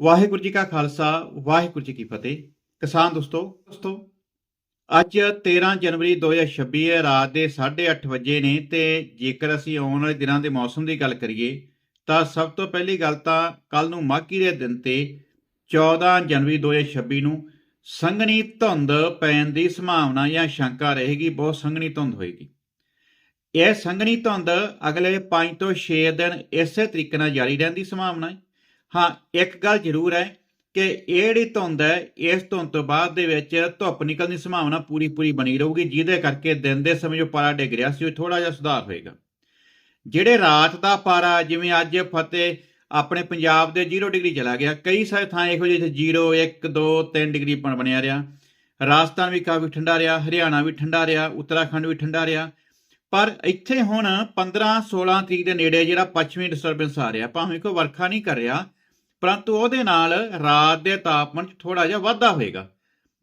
ਵਾਹਿਗੁਰੂ ਜੀ ਕਾ ਖਾਲਸਾ, ਵਾਹਿਗੁਰੂ ਜੀ ਕੀ ਫਤਿਹ। ਕਿਸਾਨ ਦੋਸਤੋ ਦੋਸਤੋ, ਅੱਜ 13 ਜਨਵਰੀ 2026 ਹੈ, ਰਾਤ ਦੇ 8:30 ਵਜੇ ਨੇ ਤੇ ਜੇਕਰ ਅਸੀਂ ਆਉਣ ਵਾਲੇ ਦਿਨਾਂ ਦੇ ਮੌਸਮ ਦੀ ਗੱਲ ਕਰੀਏ, ਤਾਂ ਸਭ ਤੋਂ ਪਹਿਲੀ ਗੱਲ ਤਾਂ ਕੱਲ ਨੂੰ ਮਾਘੀ ਦੇ ਦਿਨ ਤੇ 14 ਜਨਵਰੀ 2026 ਨੂੰ ਸੰਘਣੀ ਧੁੰਦ ਪੈਣ ਦੀ ਸੰਭਾਵਨਾ ਜਾਂ ਸ਼ੰਕਾ ਰਹੇਗੀ, ਬਹੁਤ ਸੰਘਣੀ ਧੁੰਦ ਹੋਏਗੀ। ਇਹ ਸੰਘਣੀ ਧੁੰਦ ਅਗਲੇ 5 ਤੋਂ 6 ਦਿਨ ਇਸੇ ਤਰੀਕੇ ਨਾਲ ਜਾਰੀ ਰਹਿਣ ਦੀ ਸੰਭਾਵਨਾ ਹੈ। ਹਾਂ, ਇੱਕ ਗੱਲ ਜ਼ਰੂਰ ਹੈ ਕਿ ਇਹ ਜਿਹੜੀ ਧੁੰਦ ਹੈ, ਇਸ ਧੁੰਦ ਤੋਂ ਬਾਅਦ ਦੇ ਵਿੱਚ ਧੁੱਪ ਨਿਕਲਣ ਦੀ ਸੰਭਾਵਨਾ ਪੂਰੀ ਪੂਰੀ ਬਣੀ ਰਹੂਗੀ, ਜਿਹਦੇ ਕਰਕੇ ਦਿਨ ਦੇ ਸਮੇਂ ਜੋ ਪਾਰਾ ਡਿੱਗ ਰਿਹਾ ਸੀ, ਉਹ ਥੋੜਾ ਜਿਹਾ ਸੁਧਾਰ ਹੋਏਗਾ। ਜਿਹੜੇ ਰਾਤ ਦਾ ਪਾਰਾ, ਜਿਵੇਂ ਅੱਜ ਫਤਿਹ ਆਪਣੇ ਪੰਜਾਬ ਦੇ 0 ਡਿਗਰੀ ਚਲਾ ਗਿਆ, ਕਈ ਸਾਰੇ ਥਾਂ ਇਹੋ ਜਿਹੇ 0 1 2 3 ਡਿਗਰੀ ਬਣਿਆ ਰਿਹਾ। ਰਾਜਸਥਾਨ ਵੀ ਕਾਫੀ ਠੰਡਾ ਰਿਹਾ, ਹਰਿਆਣਾ ਵੀ ਠੰਡਾ ਰਿਹਾ, ਉੱਤਰਾਖੰਡ ਵੀ ਠੰਡਾ ਰਿਹਾ। ਪਰ ਇੱਥੇ ਹੁਣ 15 16 ਤਰੀਕ ਦੇ ਨੇੜੇ ਜਿਹੜਾ ਪੱਛਮੀ ਡਿਸਟਰਬੈਂਸ ਆ ਰਿਹਾ, ਭਾਵੇਂ ਕੋਈ ਵਰਖਾ ਨਹੀਂ ਕਰ ਰਿਹਾ ਪਰੰਤੂ ਉਹਦੇ ਨਾਲ ਰਾਤ ਦੇ ਤਾਪਮਾਨ 'ਚ ਥੋੜਾ ਜਿਹਾ ਵਾਧਾ ਹੋਏਗਾ।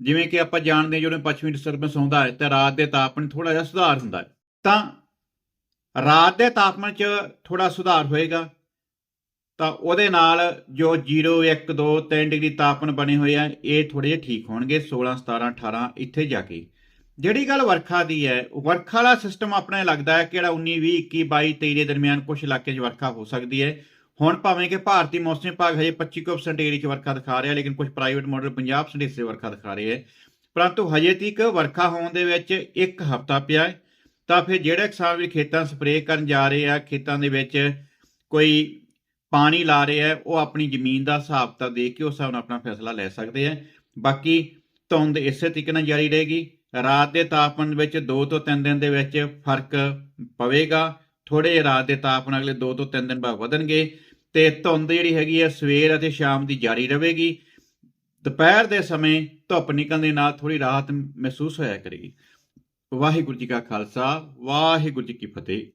ਜਿਵੇਂ ਕਿ ਆਪਾਂ ਜਾਣਦੇ ਹਾਂ ਜਦੋਂ ਪੱਛਮੀ ਡਿਸਟਰਬੈਂਸ ਆਉਂਦਾ ਹੈ ਤਾਂ ਰਾਤ ਦੇ ਤਾਪਮਾਨ 'ਚ ਥੋੜਾ ਜਿਹਾ ਸੁਧਾਰ ਹੁੰਦਾ ਹੈ। ਤਾਂ ਰਾਤ ਦੇ ਤਾਪਮਾਨ 'ਚ ਥੋੜਾ ਸੁਧਾਰ ਹੋਏਗਾ ਤਾਂ ਉਹਦੇ ਨਾਲ ਜੋ 0 1 2 3 ਡਿਗਰੀ ਤਾਪਮਾਨ ਬਣੇ ਹੋਏ ਆ, ਇਹ ਥੋੜੇ ਜਿਹਾ ਠੀਕ ਹੋਣਗੇ 16 17 18 ਇੱਥੇ ਜਾ ਕੇ। ਜਿਹੜੀ ਗੱਲ ਵਰਖਾ ਦੀ ਹੈ, ਵਰਖਾ ਦਾ ਸਿਸਟਮ ਆਪਣੇ ਲੱਗਦਾ ਹੈ ਕਿ ਜਿਹੜਾ 19 20 21 22 23 ਦੇ ਦਰਮਿਆਨ ਕੁਝ ਇਲਾਕੇ 'ਚ ਵਰਖਾ ਹੋ ਸਕਦੀ ਹੈ। ਹੁਣ ਭਾਵੇਂ ਕਿ ਭਾਰਤੀ ਮੌਸਮ ਵਿਭਾਗ ਹਜੇ 25% ਏਰੀਆ 'ਚ ਵਰਖਾ ਦਿਖਾ ਰਿਹਾ, ਲੇਕਿਨ ਕੁਝ ਪ੍ਰਾਈਵੇਟ ਮਾਡਲ 50% ਹਿੱਸੇ ਵਰਖਾ ਦਿਖਾ ਰਹੇ ਹੈ। ਪਰੰਤੂ ਹਜੇ ਤੀਕ ਵਰਖਾ ਹੋਣ ਦੇ ਵਿੱਚ ਇੱਕ ਹਫ਼ਤਾ ਪਿਆ ਹੈ, ਤਾਂ ਫਿਰ ਜਿਹੜੇ ਕਿਸਾਨ ਵੀ ਖੇਤਾਂ ਸਪਰੇਅ ਕਰਨ ਜਾ ਰਹੇ ਆ, ਖੇਤਾਂ ਦੇ ਵਿੱਚ ਕੋਈ ਪਾਣੀ ਲਾ ਰਹੇ ਆ ਉਹ ਆਪਣੀ ਜ਼ਮੀਨ ਦਾ ਹਿਸਾਬ ਤਾਂ ਦੇਖ ਕੇ ਉਸ ਹਿਸਾਬ ਨਾਲ ਆਪਣਾ ਫੈਸਲਾ ਲੈ ਸਕਦੇ ਆ ਬਾਕੀ ਧੁੰਦ ਇਸੇ ਤਰੀਕੇ ਨਾਲ ਜਾਰੀ ਰਹੇਗੀ। ਰਾਤ ਦੇ ਤਾਪਮਾਨ ਵਿੱਚ 2 ਤੋਂ 3 ਦਿਨ ਦੇ ਵਿੱਚ ਫ਼ਰਕ ਪਵੇਗਾ। ਥੋੜੇ ਰਾਤ ਦੇ ਤਾਪਮਾਨ ਅਗਲੇ 2 ਤੋਂ 3 ਦਿਨ ਬਾਅਦ ਵਧਣਗੇ ਤੇ ਧੁੰਦ ਜਿਹੜੀ ਹੈਗੀ ਹੈ ਸਵੇਰ ਅਤੇ ਸ਼ਾਮ ਦੀ ਜਾਰੀ ਰਹੇਗੀ। ਦੁਪਹਿਰ ਦੇ ਸਮੇਂ ਧੁੱਪ ਨਿਕਲਣ ਦੇ ਨਾਲ ਥੋੜੀ ਰਾਹਤ ਮਹਿਸੂਸ ਹੋਇਆ ਕਰੇਗੀ। ਵਾਹਿਗੁਰੂ ਜੀ ਕਾ ਖਾਲਸਾ, ਵਾਹਿਗੁਰੂ ਜੀ ਕੀ ਫਤਿਹ।